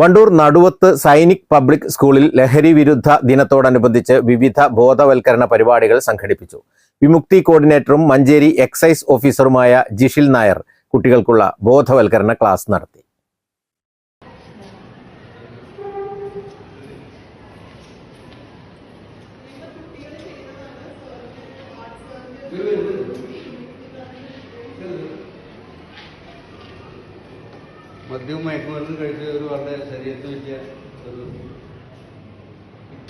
Wandoor Naduvath sainik public സ്കൂളിൽ ലഹരി വിരുദ്ധ ദിനത്തോടനുബന്ധിച്ച് വിവിധ ബോധവൽക്കരണ പരിപാടികൾ സംഘടിപ്പിച്ചു. വിമുക്തി കോർഡിനേറ്ററും മഞ്ചേരി എക്സൈസ് ഓഫീസറുമായ ജിഷിൽ നായർ കുട്ടികൾക്കുള്ള ബോധവൽക്കരണ ക്ലാസ് നടത്തി. മദ്യവും മയക്കുമരുന്നും കഴിച്ച് ഒരു വളരെ ശരീരത്തിന് വെച്ച ഒരു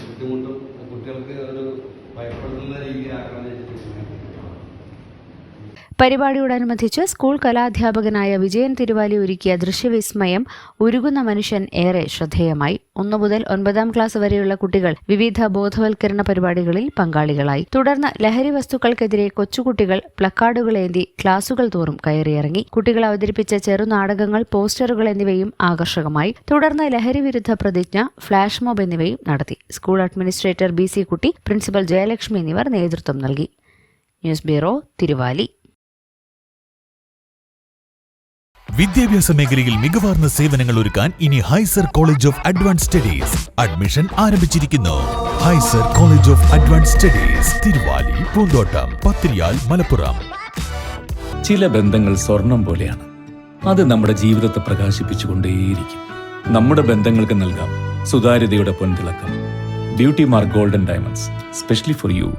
ബുദ്ധിമുട്ടും കുട്ടികൾക്ക് ഒരു ഭയപ്പെടുന്ന രീതിയിലാക്കണം പരിപാടിയോടനുബന്ധിച്ച് സ്കൂൾ കലാധ്യാപകനായ വിജയൻ തിരുവാലി ഒരുക്കിയ ദൃശ്യവിസ്മയം ഉരുകുന്ന മനുഷ്യൻ ഏറെ ശ്രദ്ധേയമായി. ഒന്നു മുതൽ ഒൻപതാം ക്ലാസ് വരെയുള്ള കുട്ടികൾ വിവിധ ബോധവൽക്കരണ പരിപാടികളിൽ പങ്കാളികളായി. തുടർന്ന് ലഹരി വസ്തുക്കൾക്കെതിരെ കൊച്ചുകുട്ടികൾ പ്ലക്കാർഡുകളേന്തി ക്ലാസുകൾ തോറും കയറിയിറങ്ങി. കുട്ടികൾ അവതരിപ്പിച്ച ചെറുനാടകങ്ങൾ പോസ്റ്ററുകൾ എന്നിവയും ആകർഷകമായി. തുടർന്ന് ലഹരി വിരുദ്ധ പ്രതിജ്ഞ ഫ്ളാഷ് മോബ് എന്നിവയും നടത്തി. School administrator B C Kutty principal Jayalakshmi എന്നിവർ നേതൃത്വം നൽകി. News bureau Thiruvali. വിദ്യാഭ്യാസ മേഖലയിൽ മികവാർന്ന സേവനങ്ങൾ ഒരുക്കാൻ ഇനി ഹൈസർ college of advance studies admission ആരംഭിച്ചിരിക്കുന്നു. ഹൈസർ college of advance studies Thiruvali Poonthottam Pathiriyal Malappuram. ചില ബന്ധങ്ങൾ സ്വർണം പോലെയാണ്. അത് നമ്മുടെ ജീവിതത്തെ പ്രകാശിപ്പിച്ചുകൊണ്ടേയിരിക്കും. നമ്മുടെ ബന്ധങ്ങൾക്ക് നൽകാം സുതാര്യതയുടെ പൊൻതിളക്കം. Beauty mark golden diamonds specially for you